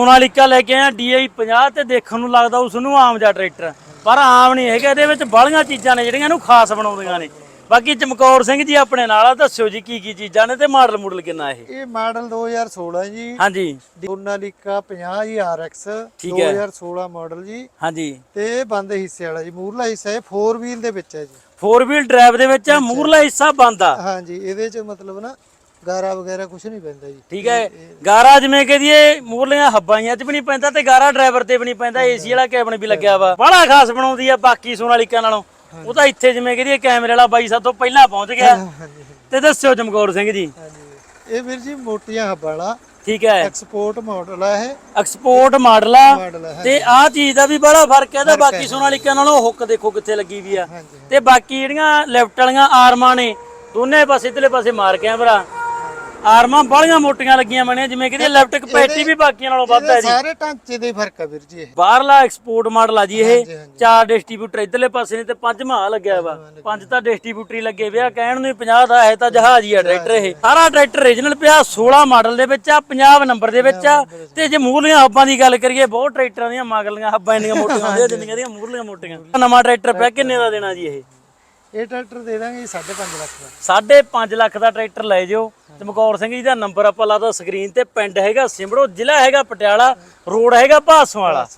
ਸੋਨਾਲੀਕਾ ਲੈ ਕੇ ਆਇਆ DI 50 ਤੇ ਦੇਖਣ ਨੂੰ ਲੱਗਦਾ ਉਸ ਨੂੰ ਆਮ ਜਿਹਾ ਟਰੈਕਟਰ। ਪਰ ਆਮ ਨਹੀਂ ਹੈਗਾ ਇਹਦੇ ਵਿੱਚ ਬਾਹਲੀਆਂ ਚੀਜ਼ਾਂ ਨੇ ਜਿਹੜੀਆਂ ਇਹਨੂੰ ਖਾਸ ਬਣਾਉਂਦੀਆਂ ਨੇ। ਬਾਕੀ ਚਮਕੌਰ ਸਿੰਘ ਜੀ ਆਪਣੇ ਨਾਲ ਆ ਦੱਸਿਓ ਜੀ ਕੀ ਕੀ ਚੀਜ਼ਾਂ ਨੇ ਤੇ ਮਾਡਲ ਮੂਡਲ ਕਿੰਨਾ ਇਹ? ਇਹ ਮਾਡਲ 2016 ਜੀ। ਹਾਂਜੀ। ਸੋਨਾਲੀਕਾ 50 ਜੀ RX ਠੀਕ ਹੈ। 2016 ਮਾਡਲ ਜੀ। ਹਾਂਜੀ। ਤੇ ਬੰਦ ਹਿੱਸੇ ਵਾਲਾ ਜੀ ਮੂਰਲਾ ਹਿੱਸਾ ਇਹ 4 ਵੀਲ ਦੇ ਵਿੱਚ ਹੈ ਜੀ। 4 ਵੀਲ ਡਰਾਈਵ ਦੇ ਵਿੱਚ ਆ ਮੂਰਲਾ ਹਿੱਸਾ ਬੰਦ ਆ। ਹਾਂਜੀ ਇਹਦੇ ਚ ਮਤਲਬ ਨਾ ਗਾਰਾ ਵਗੈਰਾ ਕੁਝ ਨਹੀਂ ਪੈਂਦਾ ਜੀ। ਠੀਕ ਹੈ ਗਾਰਾ ਜਿਵੇਂ ਕਹਦੀਏ ਮੂਰਲੀਆਂ ਹੱਬਾਈਆਂ 'ਚ ਵੀ ਨਹੀਂ ਪੈਂਦਾ ਤੇ ਗਾਰਾ ਡਰਾਈਵਰ ਤੇ ਵੀ ਨਹੀਂ ਪੈਂਦਾ ਏਸੀ ਵਾਲਾ ਕੈਬਨ ਵੀ ਲੱਗਿਆ ਵਾ। ਬੜਾ ਖਾਸ ਬਣਾਉਂਦੀ ਆ ਬਾਕੀ ਸੋਨਾਲੀਕਾ ਨਾਲੋਂ। ਉਹ ਤਾਂ ਇੱਥੇ ਜਿਵੇਂ ਕਹਦੀਏ ਕੈਮਰੇ ਵਾਲਾ ਬਾਈ ਸਾਤੋਂ ਪਹਿਲਾਂ ਪਹੁੰਚ ਗਿਆ। ਤੇ ਦੱਸਿਓ ਚਮਕੌਰ ਸਿੰਘ ਜੀ। ਹਾਂਜੀ। ਇਹ ਵੀਰ ਜੀ ਮੋਟੀਆਂ ਹੱਬਾਂ ਵਾਲਾ। ਠੀਕ ਹੈ। ਐਕਸਪੋਰਟ ਮਾਡਲ ਆ ਇਹ। ਐਕਸਪੋਰਟ ਮਾਡਲ ਆ। ਤੇ ਆਹ ਚੀਜ਼ ਦਾ ਵੀ ਬੜਾ ਫ਼ਰਕ ਹੈ ਤਾਂ ਬਾਕੀ ਸੋਨਾਲੀਕਾ ਨਾਲੋਂ ਹੁੱਕ ਦੇਖੋ ਕਿੱਥੇ ਲੱਗੀ ਵੀ ਆ। ਤੇ ਬਾਕੀ ਜਿਹੜੀਆਂ ਲੈਫਟ ਵਾਲੀਆਂ ਆਰਮਾਂ ਨੇ ਦੋਨੇ ਪਾਸੇ ਇਧਰਲੇ ਪਾਸੇ ਮਾਰ ਕੈਮਰਾ ਆਰਮਾਂ ਬਾਹਲੀਆਂ ਮੋਟੀਆਂ ਲੱਗੀਆਂ ਬਣੀਆਂ ਜਿਵੇਂ ਕਿ ਲੈਫਟ ਕਪੈਸਿਟੀ ਵੀ ਬਾਕੀਆਂ ਨਾਲੋਂ ਵੱਧ ਹੈ ਜੀ। ਸਾਰੇ ਢਾਂਚੇ ਦੇ ਫ਼ਰਕ ਆ ਵੀਰ ਜੀ ਇਹ। ਬਾਹਰਲਾ ਐਕਸਪੋਰਟ ਮਾਡਲ ਆ ਜੀ ਇਹ। ਚਾਰ ਡਿਸਟ੍ਰੀਬਿਊਟਰ ਇਧਰਲੇ ਪਾਸੇ ਨੇ ਤੇ ਪੰਜ ਮਹਾ ਲੱਗਿਆ ਵਾ। ਪੰਜ ਤਾਂ ਡਿਸਟ੍ਰੀਬਿਊਟਰ ਹੀ ਲੱਗੇ ਪਿਆ ਕਹਿਣ ਨੂੰ 50 ਦਾ ਹੈ ਤਾਂ ਜਹਾਜ਼ ਹੀ ਆ ਟਰੈਕਟਰ ਇਹ। ਸਾਰਾ ਟਰੈਕਟਰ ਰੀਜਨਲ ਪਿਆ 16 ਮਾਡਲ ਦੇ ਵਿੱਚ ਆ 50 ਨੰਬਰ ਦੇ ਵਿੱਚ ਆ। ਤੇ ਜੇ ਮੂਰਲੀਆਂ ਹੱਬਾਂ ਦੀ ਗੱਲ ਕਰੀਏ ਬਹੁਤ ਟਰੈਕਟਰਾਂ ਦੀਆਂ ਮਗਲੀਆਂ ਹੱਬਾਂ ਇੰਨੀਆਂ ਮੋਟੀਆਂ ਹੁੰਦੀਆਂ ਜਿੰਨੀਆਂ ਦੀਆਂ ਮੂਰਲੀਆਂ ਮੋਟੀਆਂ। ਨਵਾਂ ਟਰੈਕਟਰ ਪਿਆ ਕਿੰਨੇ ਦਾ ਦੇਣਾ ਜੀ ਇਹ? ਇਹ ਟਰੈਕਟਰ ਦੇ ਦਾਂਗੇ 5.5 ਲੱਖ ਦਾ। ਸਾਢੇ 5 ਲੱਖ ਦਾ ਟਰੈਕਟਰ ਲੈ ਜਿਓ। ਚਮਕੌਰ ਸਿੰਘ ਜੀ ਦਾ ਨੰਬਰ ਆਪਾਂ ਲਾਦਾ ਸਕਰੀਨ ਤੇ, ਪਿੰਡ ਹੈਗਾ ਸਿਮੜੋ, ਜ਼ਿਲ੍ਹਾ ਹੈਗਾ ਪਟਿਆਲਾ, ਰੋਡ ਹੈਗਾ ਭਾਸੋਂ ਵਾਲਾ।